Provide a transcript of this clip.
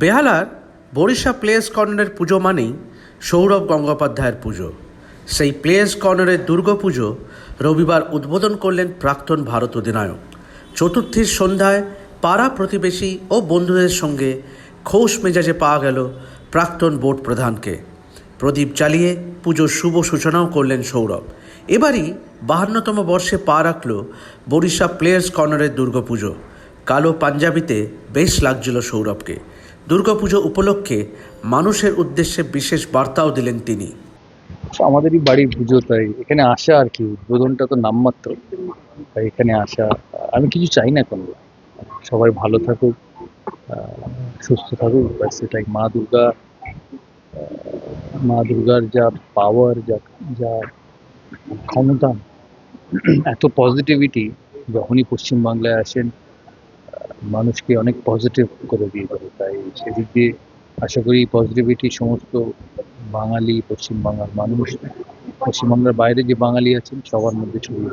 বেহালার Barisha place কর্নারের পুজো মানেই সৌরভ গঙ্গোপাধ্যায়ের পুজো। সেই প্লেস কর্নারের দুর্গাপুজো রবিবার উদ্বোধন করলেন প্রাক্তন ভারত অধিনায়ক। চতুর্থীর সন্ধ্যায় পাড়া প্রতিবেশী ও বন্ধুদের সঙ্গে খোশ মেজাজে পাওয়া গেল প্রাক্তন বোর্ড প্রধানকে। প্রদীপ জ্বালিয়ে পুজোর শুভ সূচনাও করলেন সৌরভ। এবারই বাহান্নতম বর্ষে পা রাখল বরিশা প্লেয়ার্স কর্নারের দুর্গাপুজো কালো পাঞ্জাবিতে বেশ লাগছিল সৌরভকে। দুর্গাপুজো উপলক্ষে মানুষের উদ্দেশ্যে বিশেষ বার্তাও দিলেন তিনি। আমাদেরই বাড়ির পুজো, তাই এখানে আসা আর কি, উদ্বোধনটা তো নামমাত্র, তাই এখানে আসা, আমি কিছু চাই না কোনো। সবাই ভালো থাকুক সুস্থ থাকুক, ব্যাস সেটাই মা দুর্গা, মা দুর্গার যা পাওয়ার যা যা ক্ষমতা, এত পজিটিভিটি যখনই পশ্চিমবাংলায় আসেন মানুষকে অনেক পজিটিভ করে দিয়ে যাবে তাই সেদিক দিয়ে আশা করি পজিটিভিটি সমস্ত বাঙালি, পশ্চিমবাংলার মানুষ, পশ্চিমবাংলার বাইরে যে বাঙালি আছেন, সবার মধ্যে ছড়িয়ে